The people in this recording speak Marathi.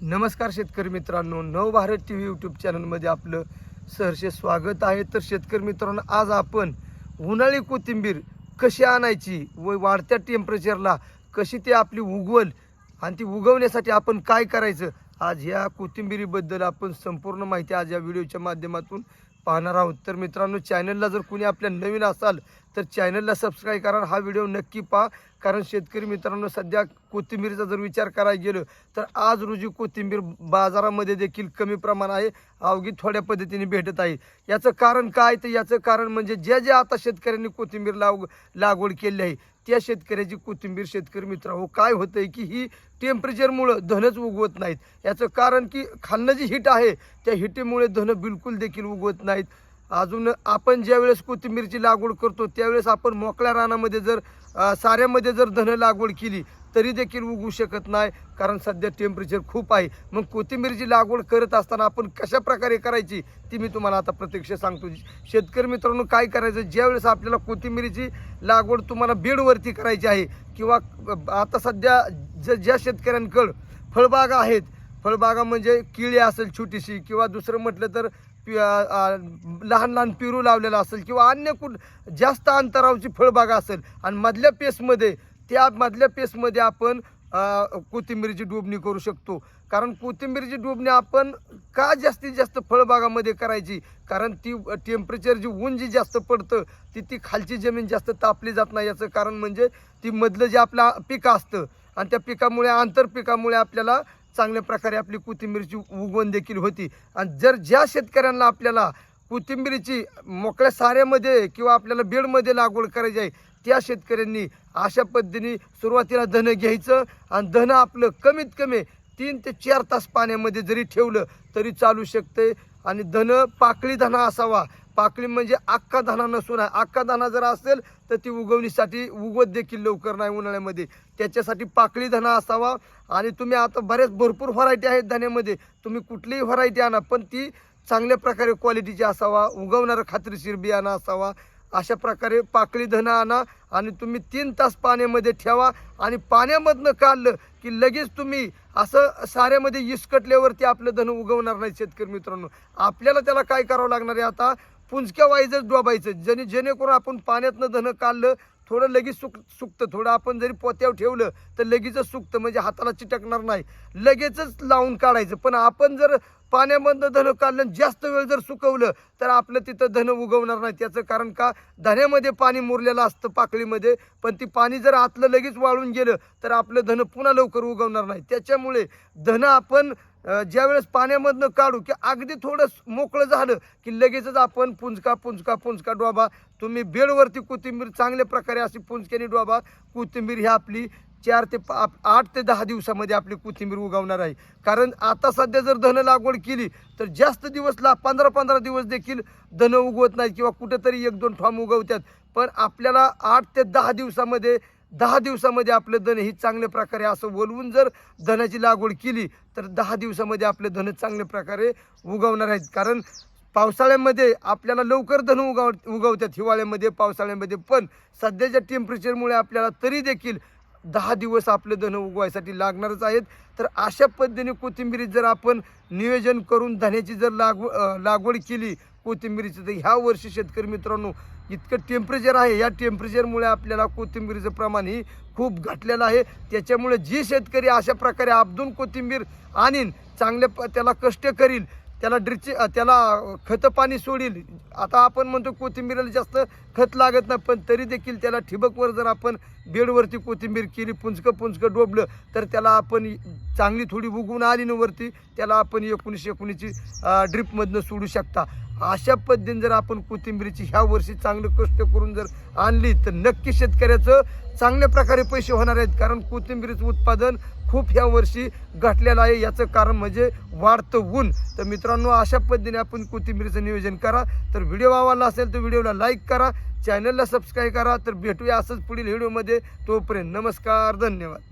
नमस्कार शेतकरी मित्रांनो नवभारत टी व्ही यूट्यूब चॅनलमध्ये आपलं सहर्ष स्वागत आहे. तर शेतकरी मित्रांनो आज आपण उन्हाळी कोथिंबीर कशी आणायची व वाढत्या टेम्परेचरला कशी ते आपली उगवल आणि ती उगवण्यासाठी आपण काय करायचं आज ह्या कोथिंबिरीबद्दल आपण संपूर्ण माहिती आज या व्हिडिओच्या माध्यमातून पाहणार आहोत. तर मित्रांनो चॅनलला जर कुणी आपल्या नवीन असाल तर चॅनलला सबस्क्राईब करा हा व्हिडिओ नक्की पहा. कारण शेतकरी मित्रांनो सध्या कोथिंबीरचा जर विचार करायला गेलो तर आज रोजी कोथिंबीर बाजारामध्ये देखील कमी प्रमाण आहे. अवघी थोड्या पद्धतीने भेटत आहे. याचं कारण काय? तर याचं कारण म्हणजे ज्या ज्या आता शेतकऱ्यांनी कोथिंबीर लाव लागवड केली आहे त्या शेतकऱ्याची कोथिंबीर शेतकरी मित्रांनो हो, काय काय होतंय की ही टेम्परेचरमुळं धनच उगवत नाहीत. याचं कारण की खालनं जी हिट आहे त्या हिटीमुळे धनं बिलकुल देखील उगवत नाहीत. अजून आपण ज्यावेळेस कोथिंबीरची लागवड करतो त्यावेळेस आपण मोकळ्या रानामध्ये जर साऱ्यामध्ये जर धनं लागवड केली तरी देखील उगवू शकत नाही कारण सध्या टेम्परेचर खूप आहे. मग कोथिंबीरची लागवड करत असताना आपण कशा प्रकारे करायची ती मी तुम्हाला आता प्रत्यक्ष सांगतो. शेतकरी मित्रांनो काय करायचं? ज्यावेळेस आपल्याला कोथिंबीरीची लागवड तुम्हाला बेडवरती करायची आहे किंवा आता सध्या ज ज्या शेतकऱ्यांकडं फळबागा आहेत फळबागा म्हणजे किळी असेल छोटीशी किंवा दुसरं म्हटलं तर पि- लहान लहान पेरू लावलेला असेल किंवा अन्य कुठ जास्त अंतरावची फळबागा असेल आणि मधल्या पेसमध्ये त्या मधल्या पेसमध्ये आपण कोथिंबीरची कोथिंबीरीची डोबणी करू शकतो. कारण कोथिंबीरीची डोबणी आपण का जास्तीत जास्त फळबागामध्ये करायची? कारण ती टेम्परेचर जी ऊन जी जास्त पडतं ती ती खालची जमीन जास्त तापली जात नाही. याचं कारण म्हणजे ती मधलं जे आपलं पिकं असतं आणि त्या पिकामुळे आंतरपिकामुळे आपल्याला चांगल्या प्रकारे आपली कोथिंबीरची उगवण देखील होती. आणि जर ज्या शेतकऱ्यांना आपल्याला कोथिंबीरीची मोकळ्या साऱ्यामध्ये किंवा आपल्याला बेडमध्ये लागवड करायची आहे त्या शेतकऱ्यांनी अशा पद्धतीने सुरुवातीला धनं घ्यायचं आणि धनं आपलं कमीत कमी तीन ते चार तास पाण्यामध्ये जरी ठेवलं तरी चालू शकते आणि धन पाकळी धना असावा. पाकळी म्हणजे अख्खा धना नसून आहे. अख्खा धना जर असेल तर ती उगवणीसाठी उगवत देखील लवकर नाही उन्हाळ्यामध्ये. त्याच्यासाठी पाकळी धना असावा. आणि तुम्ही आता बऱ्याच भरपूर व्हरायटी आहेत धन्यामध्ये. तुम्ही कुठलीही व्हरायटी आणा पण ती चांगल्या प्रकारे क्वालिटीची असावा. उगवणारं खात्रीशीर बियाणं असावा. अशा प्रकारे पाकळी धन आणा आणि तुम्ही तीन तास पाण्यामध्ये ठेवा आणि पाण्यामधनं काढलं की लगेच तुम्ही असं साऱ्यामध्ये इसकटल्यावरती आपलं धन उगवणार नाही शेतकरी मित्रांनो. आपल्याला त्याला काय करावं लागणार आहे आता? पुंजक्या वाईजच डोबायचं. जेणे जेणेकरून आपण पाण्यातनं धन काढलं थोडं लगेच सुक सुकतं. थोडं आपण जरी पोत्यावर ठेवलं तर लगेचच सुकतं. म्हणजे हाताला चिटकणार नाही. लगेचच लावून काढायचं. पण आपण जर पाण्यामधनं धनं काढलं जास्त वेळ जर सुकवलं तर आपलं तिथं धन उगवणार नाही. त्याचं कारण का? धन्यामध्ये पाणी मुरलेलं असतं पाकळीमध्ये. पण ती पाणी जर आतलं लगेच वाळून गेलं तर आपलं धन पुन्हा लवकर उगवणार नाही. त्याच्यामुळे धन आपण ज्यावेळेस पाण्यामधनं काढू की अगदी थोडं मोकळं झालं की लगेचच आपण पुंजका पुंजका पुंजका डोबा. तुम्ही बेडवरती कोथिंबीर चांगल्या प्रकारे अशी पुंजक्याने डोबा. कोथिंबीर ही आपली चार ते आठ ते दहा दिवसामध्ये आपली कोथिंबीर उगवणार आहे. कारण आता सध्या जर धन लागवड केली तर जास्त दिवस ला पंधरा पंधरा दिवस देखील धन उगवत नाही किंवा कुठेतरी एक दोन ठॉम उगवतात पण आपल्याला आठ ते दहा दिवसामध्ये दहा दिवसामध्ये आपलं धन ही चांगल्या प्रकारे असं बोलवून जर धनाची लागवड केली तर दहा दिवसामध्ये आपले धन चांगल्या प्रकारे उगवणार आहेत. कारण पावसाळ्यामध्ये आपल्याला लवकर धन उगव उगवतात हिवाळ्यामध्ये पावसाळ्यामध्ये पण. सध्याच्या टेम्परेचरमुळे आपल्याला तरी देखील दहा दिवस आपले धन उगवायसाठी लागणारच आहेत. तर अशा पद्धतीने कोथिंबिरीत जर आपण नियोजन करून धन्याची जर लागव लागवड केली कोथिंबीरीचं. तर ह्या वर्षी शेतकरी मित्रांनो इतकं टेम्परेचर आहे. या टेम्परेचरमुळे आपल्याला कोथिंबीरीचं प्रमाण ही खूप घटलेलं आहे. त्याच्यामुळे जी शेतकरी अशा प्रकारे आपदून कोथिंबीर आणीन चांगल्या प- त्याला कष्ट करील त्याला ड्रिची त्याला खतं पाणी सोडील. आता आपण म्हणतो कोथिंबीरला जास्त खत लागत नाही पण तरी देखील त्याला ठिबकवर जर आपण बेडवरती कोथिंबीर केली पुंचकं पुंचकं डोबलं तर त्याला आपण चांगली थोडी उगवून आली न वरती त्याला आपण एकोणीसशे एकोणीसची ड्रिपमधनं सोडू शकता. अशा पद्धतीने जर आपण कोथिंबीरीची ह्या वर्षी चांगलं कष्ट करून जर आणली तर नक्की शेतकऱ्याचं चांगल्या प्रकारे पैसे होणार आहेत. कारण कोथिंबीरीचं उत्पादन खूप ह्या वर्षी घटलेलं आहे. याचं कारण म्हणजे वाढतं ऊन. तर मित्रांनो अशा पद्धतीने आपण कोथिंबीरीचं नियोजन करा. तर व्हिडिओ आवडला असेल तर व्हिडिओला लाईक करा. चॅनलला सबस्क्राईब करा. तर भेटूया असंच पुढील व्हिडिओमध्ये. तोपर्यंत नमस्कार धन्यवाद.